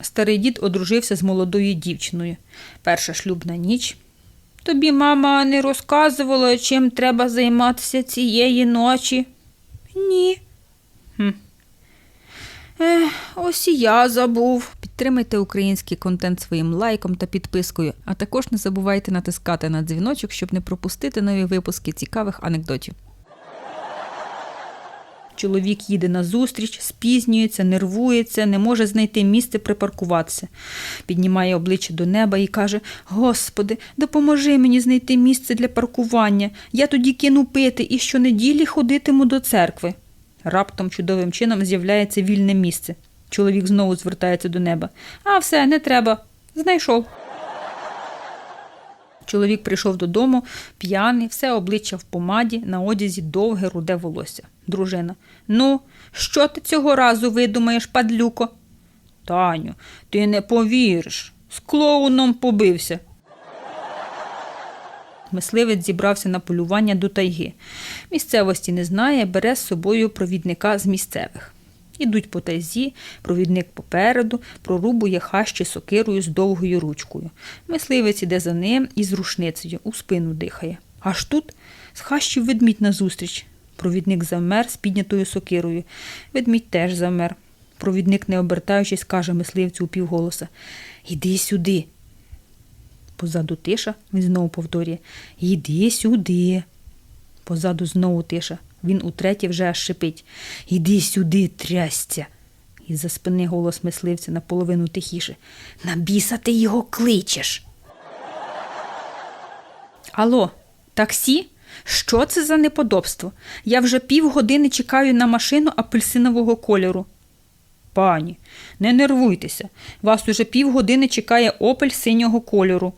Старий дід одружився з молодою дівчиною. Перша шлюбна ніч. Тобі мама не розказувала, чим треба займатися цієї ночі? Ні. Хм. Ех, ось і я забув. Підтримайте український контент своїм лайком та підпискою, а також не забувайте натискати на дзвіночок, щоб не пропустити нові випуски цікавих анекдотів. Чоловік їде на зустріч, спізнюється, нервується, не може знайти місце припаркуватися. Піднімає обличчя до неба і каже: Господи, допоможи мені знайти місце для паркування. Я тоді кину пити і щонеділі ходитиму до церкви. Раптом чудовим чином з'являється вільне місце. Чоловік знову звертається до неба. А все, не треба. Знайшов. Чоловік прийшов додому, п'яний, все обличчя в помаді, на одязі довге руде волосся. Дружина. Ну, що ти цього разу видумаєш, падлюко? Таню, ти не повіриш. З клоуном побився. Мисливець зібрався на полювання до тайги. Місцевості не знає, бере з собою провідника з місцевих. Ідуть по тайзі, провідник попереду, прорубує хащі сокирою з довгою ручкою. Мисливець іде за ним і з рушницею, у спину дихає. Аж тут з хащів ведмідь назустріч. Провідник завмер з піднятою сокирою. Ведмідь теж завмер. Провідник, не обертаючись, каже мисливцю у півголоса Іди сюди. Позаду тиша, він знову повторює Іди сюди. Позаду знову тиша. Він утретє вже аж шипить Іди сюди, трясця. Із-за спини голос мисливця наполовину тихіше. На біса ти його кличеш. Алло, таксі? Що це за неподобство? Я вже півгодини чекаю на машину апельсинового кольору. Пані, не нервуйтеся. Вас уже півгодини чекає опель синього кольору.